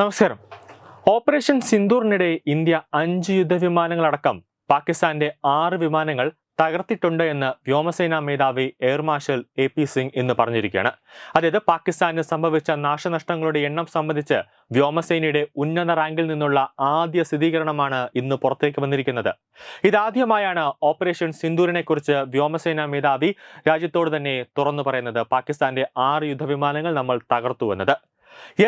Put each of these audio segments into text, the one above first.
നമസ്കാരം. Operation സിന്ദൂറിനിടെ India അഞ്ച് യുദ്ധവിമാനങ്ങളടക്കം പാകിസ്ഥാന്റെ ആറ് വിമാനങ്ങൾ തകർത്തിട്ടുണ്ട് എന്ന് വ്യോമസേനാ മേധാവി air marshal A P Singh ഇന്ന് പറഞ്ഞിരിക്കുകയാണ്. അതായത് പാകിസ്ഥാന് സംഭവിച്ച നാശനഷ്ടങ്ങളുടെ എണ്ണം സംബന്ധിച്ച് വ്യോമസേനയുടെ ഉന്നത റാങ്കിൽ നിന്നുള്ള ആദ്യ സ്ഥിരീകരണമാണ് ഇന്ന് പുറത്തേക്ക് വന്നിരിക്കുന്നത്. ഇതാദ്യമായാണ് ഓപ്പറേഷൻ സിന്ദൂരിനെ കുറിച്ച് വ്യോമസേനാ മേധാവി രാജ്യത്തോട് തന്നെ തുറന്നു പറയുന്നത്. പാകിസ്ഥാന്റെ ആറ് യുദ്ധവിമാനങ്ങൾ നമ്മൾ തകർത്തു തകർത്തുവെന്നത്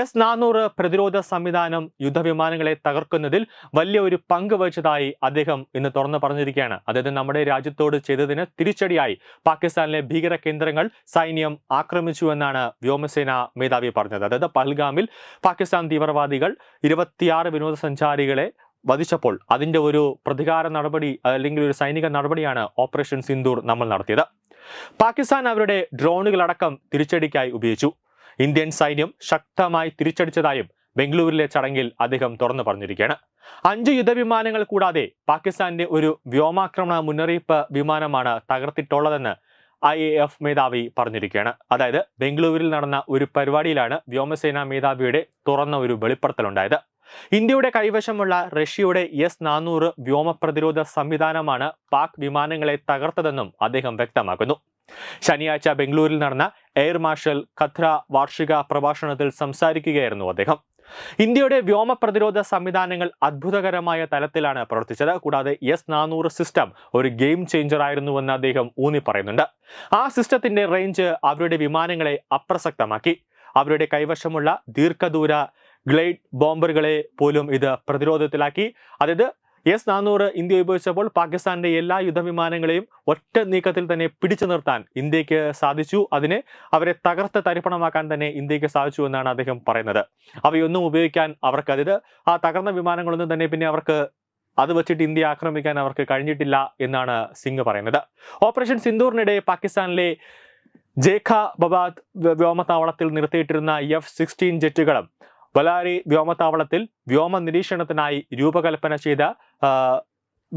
എസ് നാനൂറ് പ്രതിരോധ സംവിധാനം യുദ്ധവിമാനങ്ങളെ തകർക്കുന്നതിൽ വലിയ ഒരു പങ്ക് വഹിച്ചതായി അദ്ദേഹം ഇന്ന് തുറന്നു പറഞ്ഞിരിക്കുകയാണ്. അതായത് നമ്മുടെ രാജ്യത്തോട് ചെയ്തതിന് തിരിച്ചടിയായി പാകിസ്ഥാനിലെ ഭീകര കേന്ദ്രങ്ങൾ സൈന്യം ആക്രമിച്ചു എന്നാണ് വ്യോമസേന മേധാവി പറഞ്ഞത്. അതായത് പഹൽഗാമിൽ പാകിസ്ഥാൻ തീവ്രവാദികൾ ഇരുപത്തിയാറ് വിനോദസഞ്ചാരികളെ വധിച്ചപ്പോൾ അതിന്റെ ഒരു പ്രതികാര നടപടി അല്ലെങ്കിൽ ഒരു സൈനിക നടപടിയാണ് ഓപ്പറേഷൻ സിന്ദൂർ നമ്മൾ നടത്തിയത്. പാകിസ്ഥാൻ അവരുടെ ഡ്രോണുകളടക്കം തിരിച്ചടിക്കായി ഉപയോഗിച്ചു. ഇന്ത്യൻ സൈന്യം ശക്തമായി തിരിച്ചടിച്ചതായും ബംഗളൂരിലെ ചടങ്ങിൽ അദ്ദേഹം തുറന്നു പറഞ്ഞിരിക്കുകയാണ്. അഞ്ച് യുദ്ധവിമാനങ്ങൾ കൂടാതെ പാകിസ്ഥാന്റെ ഒരു വ്യോമാക്രമണ മുന്നറിയിപ്പ് വിമാനമാണ് തകർത്തിട്ടുള്ളതെന്ന് ഐ എ എഫ് മേധാവി പറഞ്ഞിരിക്കുകയാണ്. അതായത് ബംഗളൂരിൽ നടന്ന ഒരു പരിപാടിയിലാണ് വ്യോമസേനാ മേധാവിയുടെ തുറന്ന ഒരു വെളിപ്പെടുത്തലുണ്ടായത്. ഇന്ത്യയുടെ കൈവശമുള്ള റഷ്യയുടെ എസ് നാനൂറ് വ്യോമ പ്രതിരോധ സംവിധാനമാണ് പാക് വിമാനങ്ങളെ തകർത്തതെന്നും അദ്ദേഹം വ്യക്തമാക്കുന്നു. ശനിയാഴ്ച ബംഗളൂരിൽ നടന്ന എയർ മാർഷൽ ഖത്ര വാർഷിക പ്രഭാഷണത്തിൽ സംസാരിക്കുകയായിരുന്നു അദ്ദേഹം. ഇന്ത്യയുടെ വ്യോമ പ്രതിരോധ സംവിധാനങ്ങൾ അത്ഭുതകരമായ തലത്തിലാണ് പ്രവർത്തിച്ചത്. കൂടാതെ എസ് നാനൂറ് സിസ്റ്റം ഒരു ഗെയിം ചേഞ്ചർ ആയിരുന്നുവെന്ന് അദ്ദേഹം ഊന്നി പറയുന്നുണ്ട്. ആ സിസ്റ്റത്തിന്റെ റേഞ്ച് അവരുടെ വിമാനങ്ങളെ അപ്രസക്തമാക്കി. അവരുടെ കൈവശമുള്ള ദീർഘദൂര ഗ്ലൈഡ് ബോംബറുകളെ പോലും ഇത് പ്രതിരോധത്തിലാക്കി. അതായത് എസ് നാനൂറ് ഇന്ത്യ ഉപയോഗിച്ചപ്പോൾ പാകിസ്ഥാന്റെ എല്ലാ യുദ്ധവിമാനങ്ങളെയും ഒറ്റ നീക്കത്തിൽ തന്നെ പിടിച്ചു നിർത്താൻ ഇന്ത്യയ്ക്ക് സാധിച്ചു. അതിനെ അവരെ തകർത്ത് തരിപ്പണമാക്കാൻ തന്നെ ഇന്ത്യയ്ക്ക് സാധിച്ചു എന്നാണ് അദ്ദേഹം പറയുന്നത്. അവയൊന്നും ഉപയോഗിക്കാൻ അവർക്ക് അതായത് ആ തകർന്ന വിമാനങ്ങളൊന്നും തന്നെ പിന്നെ അവർക്ക് അത് വെച്ചിട്ട് ഇന്ത്യ ആക്രമിക്കാൻ അവർക്ക് കഴിഞ്ഞിട്ടില്ല എന്നാണ് സിംഗ് പറയുന്നത്. ഓപ്പറേഷൻ സിന്ദൂറിനിടെ പാകിസ്ഥാനിലെ ജേഖ ബബാദ് വ്യോമത്താവളത്തിൽ നിർത്തിയിട്ടിരുന്ന എഫ് സിക്സ്റ്റീൻ ജെറ്റുകളും ബലാരി വ്യോമത്താവളത്തിൽ വ്യോമ നിരീക്ഷണത്തിനായി രൂപകൽപ്പന ചെയ്ത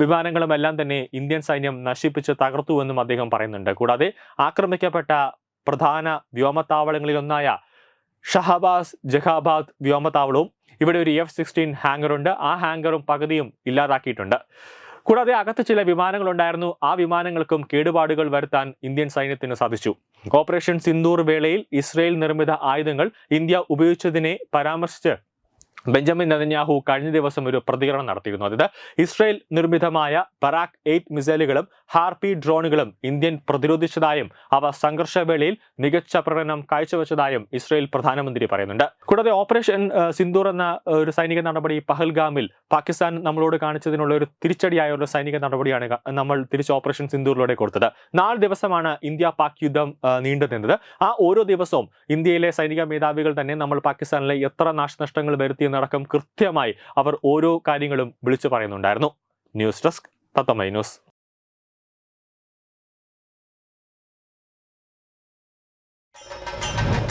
വിമാനങ്ങളുമെല്ലാം തന്നെ ഇന്ത്യൻ സൈന്യം നശിപ്പിച്ച് തകർത്തുവെന്നും അദ്ദേഹം പറയുന്നുണ്ട്. കൂടാതെ ആക്രമിക്കപ്പെട്ട പ്രധാന വ്യോമത്താവളങ്ങളിലൊന്നായ ഷഹബാസ് ജഹാബാദ് വ്യോമത്താവളവും ഇവിടെ ഒരു എഫ് സിക്സ്റ്റീൻ ഹാങ്കറുണ്ട് ആ ഹാങ്കറും പകുതിയും ഇല്ലാതാക്കിയിട്ടുണ്ട്. കൂടാതെ അകത്ത് ചില വിമാനങ്ങളുണ്ടായിരുന്നു. ആ വിമാനങ്ങൾക്കും കേടുപാടുകൾ വരുത്താൻ ഇന്ത്യൻ സൈന്യത്തിന് സാധിച്ചു. ഓപ്പറേഷൻ സിന്ദൂർ വേളയിൽ ഇസ്രയേൽ നിർമ്മിത ആയുധങ്ങൾ ഇന്ത്യ ഉപയോഗിച്ചതിനെ പരാമർശിച്ച് ബെഞ്ചമിൻ നെതന്യാഹു കഴിഞ്ഞ ദിവസം ഒരു പ്രതികരണം നടത്തിയിരുന്നു. അതായത് ഇസ്രയേൽ നിർമ്മിതമായ ബറാക്ക് എയ്റ്റ് മിസൈലുകളും ഹാർപി ഡ്രോണുകളും ഇന്ത്യൻ പ്രതിരോധിച്ചതായും അവ സംഘർഷവേളയിൽ മികച്ച പ്രകടനം കാഴ്ചവെച്ചതായും ഇസ്രയേൽ പ്രധാനമന്ത്രി പറയുന്നുണ്ട്. കൂടാതെ ഓപ്പറേഷൻ സിന്ദൂർ എന്ന ഒരു സൈനിക നടപടി പഹൽഗാമിൽ പാകിസ്ഥാൻ നമ്മളോട് കാണിച്ചതിനുള്ള ഒരു തിരിച്ചടിയായ ഒരു സൈനിക നടപടിയാണ് നമ്മൾ തിരിച്ച് ഓപ്പറേഷൻ സിന്ദൂറിലൂടെ കൊടുത്തത്. നാല് ദിവസമാണ് ഇന്ത്യ പാക് യുദ്ധം നീണ്ടു നിന്നത്. ആ ഓരോ ദിവസവും ഇന്ത്യയിലെ സൈനിക മേധാവികൾ തന്നെ നമ്മൾ പാകിസ്ഥാനിലെ എത്ര നാശനഷ്ടങ്ങൾ വരുത്തിയെന്നടക്കം കൃത്യമായി അവർ ഓരോ കാര്യങ്ങളും വിളിച്ചു പറയുന്നുണ്ടായിരുന്നു. ന്യൂസ് ഡെസ്ക് തത്തമൈ ന്യൂസ്.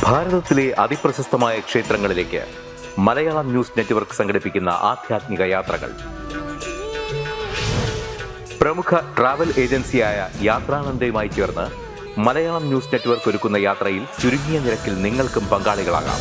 ഭാരതത്തിലെ അതിപ്രശസ്തമായ ക്ഷേത്രങ്ങളിലേക്ക് മലയാളം ന്യൂസ് നെറ്റ്വർക്ക് സംഘടിപ്പിക്കുന്ന യാത്രകൾ. പ്രമുഖ ഏജൻസിയായ ചേർന്ന് മലയാളം ന്യൂസ് നെറ്റ്വർക്ക് ഒരുക്കുന്ന യാത്രയിൽ ചുരുങ്ങിയ നിരക്കിൽ നിങ്ങൾക്കും പങ്കാളികളാകാം.